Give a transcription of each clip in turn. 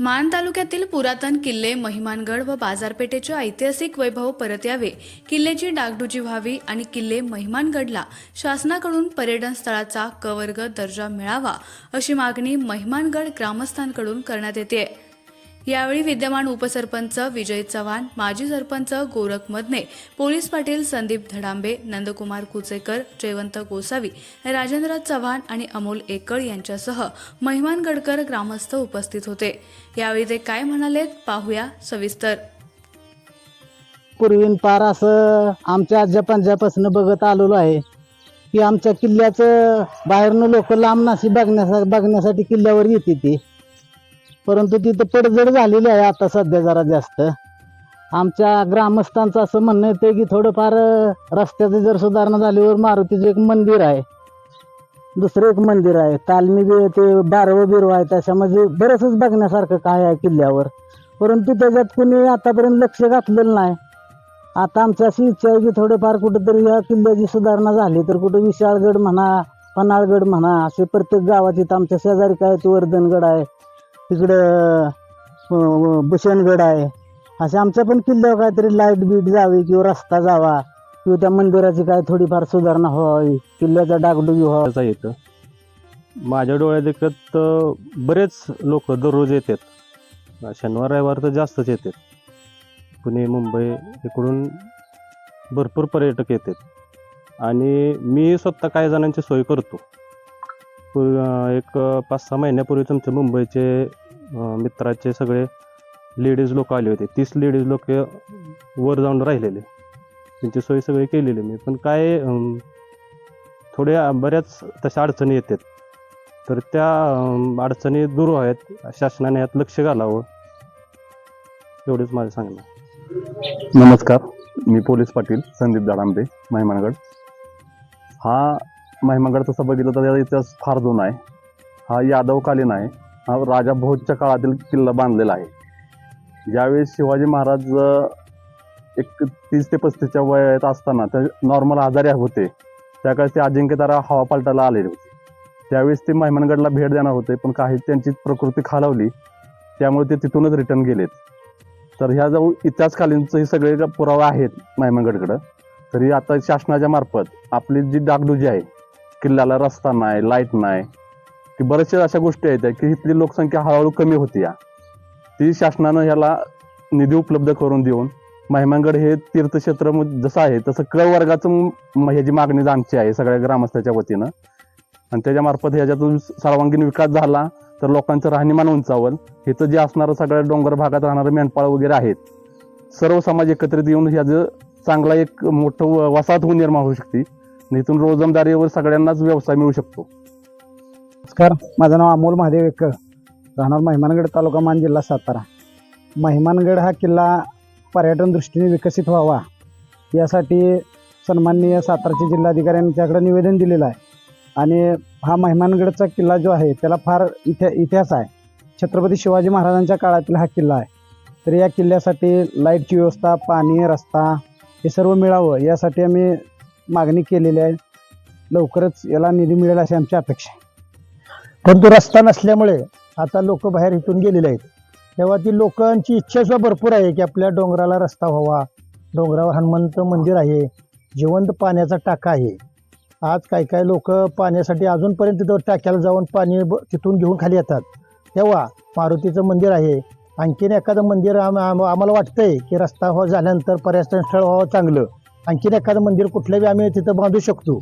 मान तालुक्यातील पुरातन किल्ले महिमानगड व बाजारपेठेचे ऐतिहासिक वैभव परत यावे. किल्ल्याची डागडुजी व्हावी आणि किल्ले महिमानगडला शासनाकडून पर्यटन स्थळाचा कवर्ग दर्जा मिळावा अशी मागणी महिमानगड ग्रामस्थांकडून करण्यात येते. यावेळी विद्यमान उपसरपंच विजय चव्हाण माजी सरपंच गोरख मदने पोलीस पाटील संदीप धडांबे नंदकुमार कुचेकर जयवंत गोसावी राजेंद्र चव्हाण आणि अमोल एकळ यांच्यासह महिमान गडकर ग्रामस्थ उपस्थित होते. यावेळी ते काय म्हणालेत पाहूया सविस्तर. पूर्वीन पार असं आमच्या आज्या पंजापासून बघत आलेलो आहे की आमच्या किल्ल्याचं बाहेरनं लोक लांब नाशी बघण्यासाठी बघण्यासाठी किल्ल्यावर येते ती परंतु तिथं पडझड झालेली आहे आता सध्या जरा जास्त. आमच्या ग्रामस्थांचं असं म्हणणं येतं की थोडंफार रस्त्याचं रस्त्याची जर सुधारणा झाल्यावर मारुतीचं एक मंदिर आहे. दुसरं एक मंदिर आहे. तालमी ते बारवं बिरवं आहे. त्याच्यामध्ये बरंचच बघण्यासारखं काय आहे किल्ल्यावर. परंतु त्याच्यात कुणी आतापर्यंत लक्ष घातलेलं नाही. आता आमची अशी इच्छा आहे की थोडंफार कुठंतरी या किल्ल्याची सुधारणा झाली तर कुठं विशाळगड म्हणा पन्हाळगड म्हणा असे प्रत्येक गावात इथं आमच्या शेजारी काय वर्धनगड आहे. तिकडं भूषणगड आहे. असे आमच्या पण किल्ल्यावर काहीतरी लाइट बीट जावी किंवा रस्ता जावा किंवा त्या मंदिराची काय थोडीफार सुधारणा व्हावी किल्ल्याचा डागडुगी व्हावा येतं माझ्या डोळ्यात देखत बरेच लोक दररोज येतात. शनिवार रविवार तर जास्तच येतात. पुणे मुंबई इकडून भरपूर पर्यटक येतात. आणि मी स्वतः काही जणांची सोय करतो. एक पाच सहा महिन्यापूर्वी तुमच्या मुंबईचे मित्राचे सगळे लेडीज लोक आले होते. तीस लेडीज लोक वर जाऊन राहिलेले. त्यांची सोय सगळी केलेली मी. पण काय थोड्या बऱ्याच तशा अडचणी येतात. तर त्या अडचणी दूर व्हाव्यात शासनाने यात लक्ष घालावं. एवढंच माझं सांगणं. नमस्कार. मी पोलीस पाटील संदीप दाडांबे महिमानगड. हा महिमागड तसं बघितलं तर याचा इतिहास फार जुना आहे. हा यादवकालीन आहे. हा राजा भोजच्या काळातील किल्ला बांधलेला आहे. ज्यावेळेस शिवाजी महाराज एक तीस ते पस्तीसच्या वयात असताना ते नॉर्मल आजारी होते त्यावेळेस ते अजिंक्यतारा हवा पालटायला आलेले होते. त्यावेळेस ते महिमानगडला भेट देणार होते पण काही त्यांची प्रकृती खालावली त्यामुळे ते तिथूनच रिटर्न गेलेत. तर ह्या जाऊ इतिहासकालीनचं हे सगळे पुरावे आहेत महिमागडकडं तरी आता शासनाच्या मार्फत आपली जी डागडुजी आहे किल्ल्याला रस्ता नाही लाइट नाही. की बऱ्याचशा अशा गोष्टी आहेत की इथली लोकसंख्या हळूहळू कमी होती या. ती शासनानं ह्याला निधी उपलब्ध करून देऊन महिमांगड हे तीर्थक्षेत्र जसं आहे तसं क वर्गाचं म- ह्याची मागणी आमची आहे सगळ्या ग्रामस्थाच्या वतीनं. आणि त्याच्यामार्फत ह्याच्यातून सर्वांगीण विकास झाला तर लोकांचं राहणीमान उंचावल. इथं जे असणारं सगळ्या डोंगर भागात राहणारं मेंढपाळ वगैरे आहेत सर्व समाज एकत्रित येऊन ह्याचं चांगला एक मोठं व- वसाहत होऊन निर्माण होऊ शकते. आणि इथून सगळ्यांनाच व्यवसाय मिळू शकतो. नमस्कार माझं नाव अमोल महादेव एकळ राहणार महिमानगड तालुका मान जिल्हा सातारा. महिमानगड हा किल्ला पर्यटन दृष्टीने विकसित व्हावा. यासाठी सन्माननीय सातारचे जिल्हाधिकाऱ्यांच्याकडे निवेदन दिलेलं आहे. आणि हा महिमानगडचा किल्ला जो आहे त्याला फार इति इतिहास आहे. छत्रपती शिवाजी महाराजांच्या काळातील हा किल्ला आहे. तर या किल्ल्यासाठी लाईटची व्यवस्था पाणी रस्ता हे सर्व मिळावं यासाठी आम्ही मागणी केलेली आहे. लवकरच याला निधी मिळेल अशी आमची अपेक्षा आहे. परंतु रस्ता नसल्यामुळे आता लोक बाहेर इथून गेलेले आहेत. तेव्हा ती लोकांची इच्छा सुद्धा भरपूर आहे की आपल्या डोंगराला रस्ता व्हावा. डोंगरावर हनुमंत मंदिर आहे. जिवंत पाण्याचा टाका आहे. आज काय काय लोक पाण्यासाठी अजूनपर्यंत तिथं टाक्याला जाऊन पाणी ब- तिथून घेऊन खाली येतात. तेव्हा मारुतीचं मंदिर आहे. आणखीन एखादं मंदिर आम- आम्हाला वाटतंय की रस्ता हो झाल्यानंतर पर्यटन स्थळ व्हावं चांगलं. आणखीन एखादं मंदिर कुठलं बी आम्ही तिथं बांधू शकतो.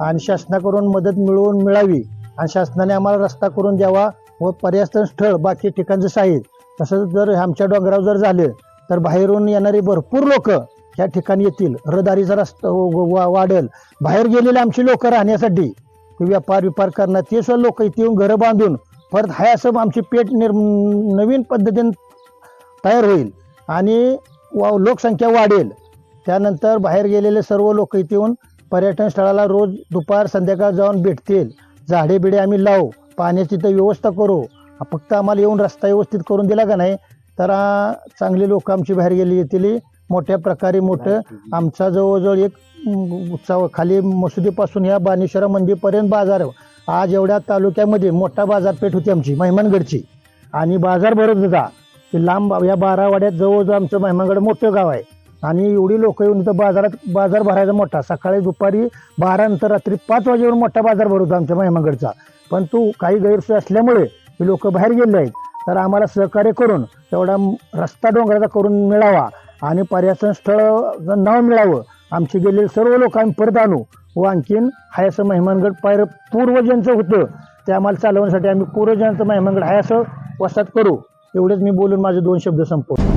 आणि शासनाकडून मदत मिळवून मिळावी. आणि शासनाने आम्हाला रस्ता करून द्यावा व पर्यटन स्थळ बाकी ठिकाण जसं आहे तसंच जर आमच्या डोंगरावर जर झालं तर बाहेरून येणारे भरपूर लोक या ठिकाणी येतील. रहदारीचा रस्ता वा- वाढेल. बाहेर गेलेले आमची लोक राहण्यासाठी व्यापार विपार करणार ते सुद्धा लोक इथे येऊन घरं बांधून परत हाय असं आमची पेठ निर् नवीन पद्धतीने तयार होईल. आणि वा लोकसंख्या वाढेल. त्यानंतर बाहेर गेलेले सर्व लोक इथे येऊन पर्यटन स्थळाला रोज दुपार संध्याकाळ जाऊन भेटतील. झाडे बिडे आम्ही लावू पाण्याची तर व्यवस्था करू. फक्त आम्हाला येऊन रस्ता व्यवस्थित करून दिला का नाही? तर चांगली लोक आमची बाहेर गेली येतील. मोठ्या प्रकारे मोठं आमचा जवळजवळ एक चौ- खाली मसुदीपासून या बानेश्वरा मंदिरपर्यंत बाजार. आज एवढ्या तालुक्यामध्ये मोठा बाजारपेठ होती आमची महिमानगडची. आणि बाजार भरत होता. की लांब या बारावाड्यात जवळजवळ आमचं महिमागड मोठं गाव आहे. आणि एवढी लोक येऊन इथं बाजारात बाजार भरायचा मोठा. सकाळी दुपारी बारा नंतर रात्री पाच वाजेवर मोठा बाजार भरतो आमच्या महिमागडचा. पण तो काही गैरसोय असल्यामुळे लोक बाहेर गेले आहेत. तर आम्हाला सहकार्य करून तेवढा रस्ता डोंगराचा करून मिळावा आणि पर्यटन स्थळ नाव मिळावं. आमचे गेलेले सर्व लोक आम्ही परत आणू व आणखीन हाय असं मेहमानगड पायर पूर्वजांचं होतं ते आम्हाला चालवण्यासाठी आम्ही पूर्वजांचं मेहमानगड हाय असं वसात करू. एवढेच मी बोलून माझे दोन शब्द संपवतो.